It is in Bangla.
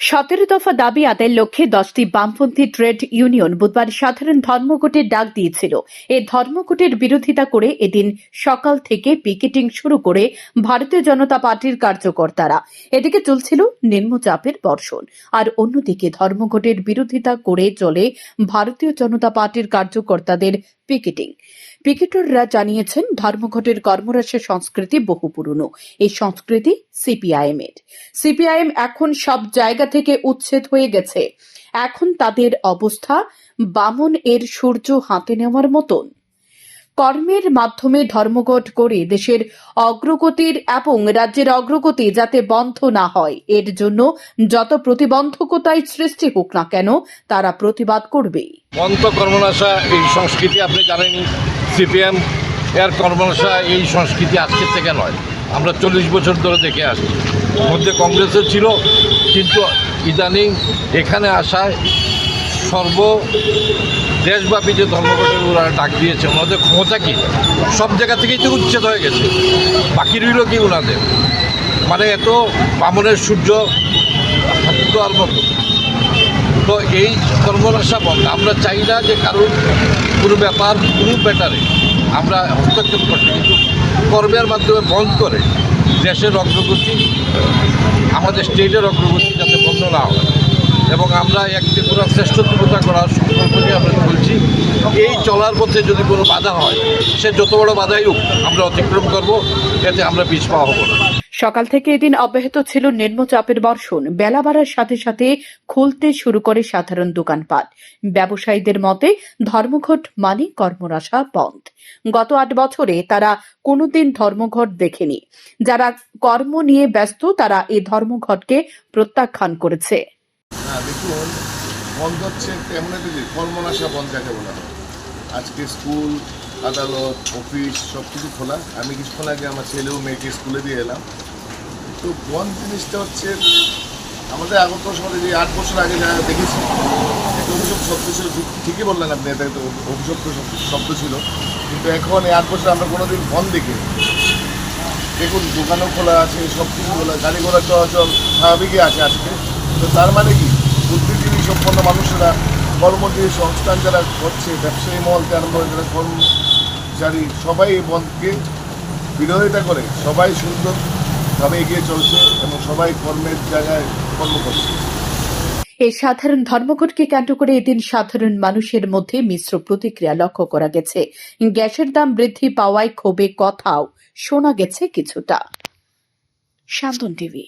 সতেরো দফা দাবি আদায়ের লক্ষ্যে দশটি বামপন্থী ট্রেড ইউনিয়ন বুধবার সাধারণ ধর্মঘটের ডাক দিয়েছিল। এই ধর্মঘটের বিরোধিতা করে এদিন সকাল থেকে পিকেটিং শুরু করে ভারতীয় জনতা পার্টির কার্যকর্তারা। এদিকে চলছিল নিম্নচাপের বর্ষণ। আর অন্যদিকে ধর্মঘটের বিরোধিতা করে চলে ভারতীয় জনতা পার্টির কার্যকর্তাদের পিকেটিং। পিকেটররা জানিয়েছেন, ধর্মঘটের কর্মরাশের সংস্কৃতি বহু পুরনো। এই সংস্কৃতি সিপিআইএম এর সিপিআইএম এখন সব জায়গা থেকে উচ্ছেদ হয়ে গেছে। এখন তাদের অবস্থা বামন এর সূর্য হাতে নেওয়ার মতন। কর্মের মাধ্যমে ধর্মঘট করে দেশের অগ্রগতির এবং রাজ্যের অগ্রগতি যাতে বন্ধ না হয়, এর জন্য যত প্রতিবন্ধকতাই সৃষ্টি হোক না কেন, তারা প্রতিবাদ করবেই। অন্ত কর্মনাশা এই সংস্কৃতি আপনি জানেনই। সিপিএম এর কর্মশা এই সংস্কৃতি আজকের থেকে নয়। আমরা চল্লিশ বছর ধরে দেখে আসছি। মধ্যে কংগ্রেসের ছিল, কিন্তু ইদানিং এখানে আসায় সর্ব দেশব্যাপী যে ধর্মঘটের ওরা ডাক দিয়েছে, ওনাদের ক্ষমতা কি? সব জায়গা থেকেই তো উচ্ছেদ হয়ে গেছে। বাকি রইল কি ওনাদের? মানে এত বামনের সূর্য দেওয়ার মতো তো এই কর্মনাশা বন্ধ। আমরা চাই না যে কারোর কোনো ব্যাপার, কোনো ব্যাটারে আমরা হস্তক্ষেপ করছি কিন্তু কর্মের মাধ্যমে বন্ধ করে দেশের অগ্রগতি, আমাদের স্টেটের অগ্রগতি যাতে বন্ধ না হয়। এবং আমরা এক ত্রিপুরা শ্রেষ্ঠত্বতা করার সংকল্প নিয়ে আমরা বলছি এই চলার পথে যদি কোনো বাধা হয়, সে যত বড় বাধাই হোক, আমরা অতিক্রম করব। এতে আমরা পিছপা হব না। সকাল থেকে এদিন অব্যাহত ছিল নিম্নচাপের বর্ষণ। বেলা বাড়ার সাথে সাথে খুলতে শুরু করে সাধারণ দোকানপাট। ব্যবসায়ীদের মতে, ধর্মঘট মানে কর্মরাশা বন্ধ। গত আট বছরে তারা কোনোদিন ধর্মঘট দেখেনি। যারা কর্ম নিয়ে ব্যস্ত, তারা এই ধর্মঘটকে প্রত্যাখ্যান করেছে। হ্যাঁ বন্ধ হচ্ছে যে কর্মনাশা বন্ধ আজকে স্কুল আদালত, অফিস সব কিছু খোলা। আমি কিছুক্ষণ আগে আমার ছেলে ও মেয়েকে স্কুলে দিয়ে এলাম। তো বন জিনিসটা হচ্ছে, আমাদের আগত সমাজে যে আট বছর আগে যা দেখেছি, একটা অভিযোগ শব্দ ছিল। ঠিকই বললেন আপনি, এটা একটা অভিশপ্ত শব্দ- ছিল। কিন্তু এখন এই আট বছর আমরা কোনোদিন বন্ধ দেখি দেখুন, দোকানও খোলা আছে সব কিছু খোলা গাড়ি ঘোড়া চলাচল স্বাভাবিকই আছে আজকে। তো তার মানে কি? বুদ্ধিজীবী, সম্পন্ন মানুষেরা কর্মজীবী সংস্থান যারা করছে, ব্যবসায়ী মহল যারা কর্মচারী সবাই এই বন্ধকে বিরোধিতা করে, সবাই সুন্দরভাবে এগিয়ে চলছে এবং সবাই কর্মের জায়গায় কর্ম করছে। এই সাধারণ ধর্মঘটকে কেন্দ্র করে এদিন সাধারণ মানুষের মধ্যে মিশ্র প্রতিক্রিয়া লক্ষ্য করা গেছে। গ্যাসের দাম বৃদ্ধি পাওয়ায় ক্ষোভে কথাও শোনা গেছে কিছুটা। শান্তন টিভি।